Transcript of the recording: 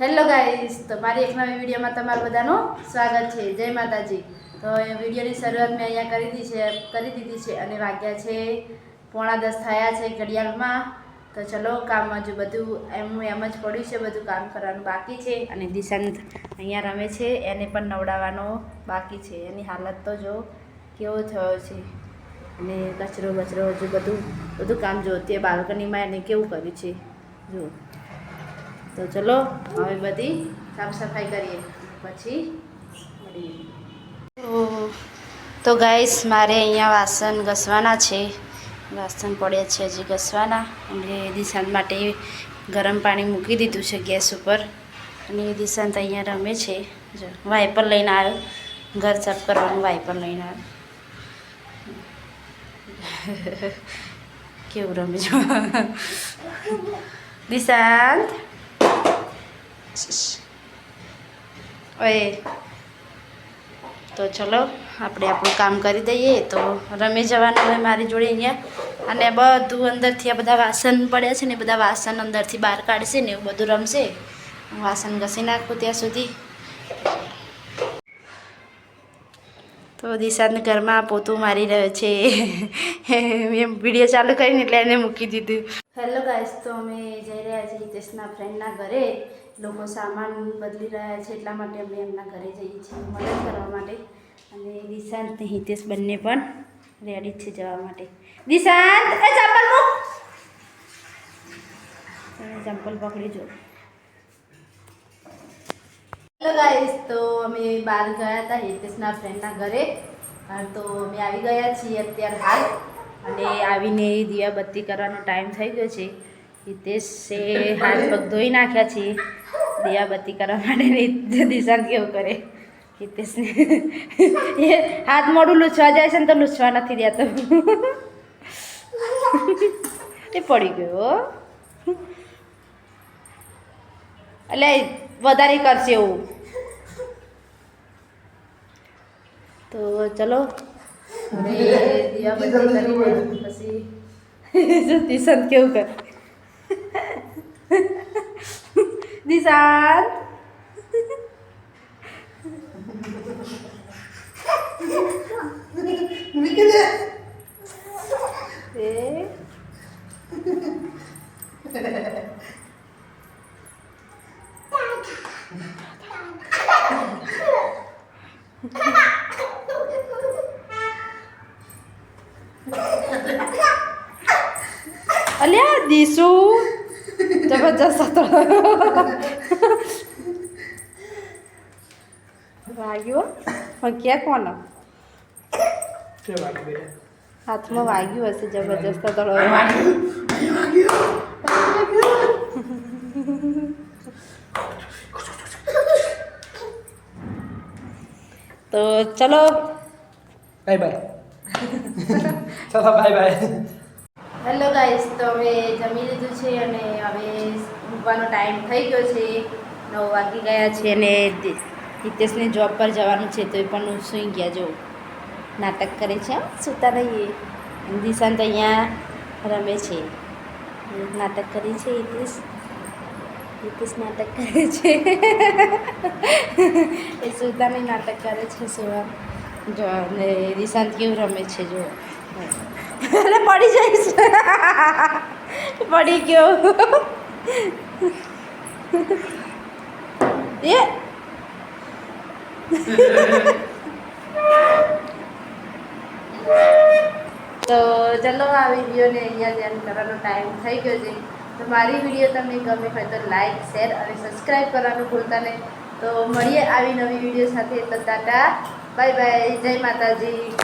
Hello guys તો મારી એક નવી વિડીયોમાં તમારું બધાનું સ્વાગત છે. જય માતાજી. તો એ વિડીયોની શરૂઆત મેં અહીંયા કરી દીધી છે, કરી દીધી છે અને વાગ્યા છે પોણા દસ થયા છે ઘડિયાળમાં. તો ચલો કામ હજુ બધું, એમ એમ જ પડ્યું છે, બધું કામ કરવાનું બાકી છે અને દિશાંત અહીંયા રમે છે, એને પણ નવડાવવાનો બાકી છે. એની હાલત તો જો કેવો થયો છે. અને કચરો બચરો હજુ બધું બધું કામ જો, તે બાલ્કનીમાં એને કેવું કર્યું છે? જુઓ તો ચલો, હવે બધી સાફ સફાઈ કરીએ. પછી તો ગાઈસ, મારે અહીંયા વાસણ ઘસવાના છે. વાસણ પડ્યા છે હજી ઘસવાના. અને દિશાંત માટે ગરમ પાણી મૂકી દીધું છે ગેસ ઉપર. અને દિશાંત અહીંયા રમે છે. જો, વાઇપર લઈને આવ્યો ઘર સાફ કરવાનું વાઇપર લઈને આવ્યો કેવું રમે છો? દિશાંત? ઓય તો ચલો, આપણે આપણું કામ કરી દઈએ. તો રમી જવાનું હોય મારી જોડે અહીંયા. અને બધું અંદરથી આ બધા વાસણ પડ્યા છે ને બધા વાસણ અંદરથી બહાર કાઢશે ને, એવું બધું રમશે. હું વાસણ ઘસી નાખું ત્યાં સુધી. તો દિશાને ઘરમાં પોતું મારી રહ્યો છે. મેં વીડિયો ચાલુ કરીને એટલે એને મૂકી દીધું. હેલો ગાઈસ તો અમે જઈ રહ્યા છીએ હિતેશના ફ્રેન્ડના ઘરે. લોકો સામાન બદલી રહ્યા છે એટલા માટે અમે એમના ઘરે જઈએ છીએ મદદ કરવા માટે. અને દિશાંત ને હિતેશ બંને પણ રેડી છે જવા માટે. દિશાંત એ ચંપલ તમે ચંપલ પકડી જો હેલો ગાઈસ તો અમે બહાર ગયા હતા હિતેશના ફ્રેન્ડના ઘરે. તો અમે આવી ગયા છીએ અત્યારે હાલ. અને આવીને દિયા બત્તી કરવાનો ટાઈમ થઈ ગયો છે. હિતેશે હાથ પગ ધોઈ નાખ્યા છે દિયા બત્તી કરવા માટે દિશાંત કેવું કરે? હિતેશને. એ હાથ મોડું લૂછવા જાય છે ને તો લૂછવા નથી દેતો. એ પડી ગયો. એટલે વધારે કરશે એવું. તો ચલો. દિયાબત્તી દિયા બત્તી કરીને પછી દિશાંત કેવું કરે? દિશાંત એ અલ્યા દીસુ જબરજસ્ત હતો વાગ્યો. પણ ક્યાં કોનો હાથમાં વાગ્યું હશે જબરજસ્ત હતો તો ચલો. બાય બાય ચલો બાય બાય હેલો ગાઈસ તો હવે જમી લીધું છે અને હવે ઊંઘવાનો ટાઈમ થઈ ગયો છે. નવ વાગી ગયા છે અને હિતેશને જોબ પર જવાનું છે તો એ પણ સૂઈ ગયા જો. નાટક કરે છે હો, સૂતા રહીએ. દિશાંત અહીંયા રમે છે. નાટક કરે છે હિતેશ. હિતેશ નાટક કરે છે. એ સૂતાની નાટક કરે છે સુવા. જો અને દિશાંત કેવું રમે છે જો. અરે પડી જઈશ. પડી ગયો એ તો ચલો આ વિડીયોને અહીંયા ધ્યાન કરવાનો ટાઈમ થઈ ગયો છે. તો મારી વીડિયો તમને ગમે હોય તો લાઈક શેર અને સબસ્ક્રાઈબ કરવાનું ભૂલતા નહીં. તો મળીએ આવી નવી વીડિયો સાથે. તો ટાટા બાય બાય જય માતાજી.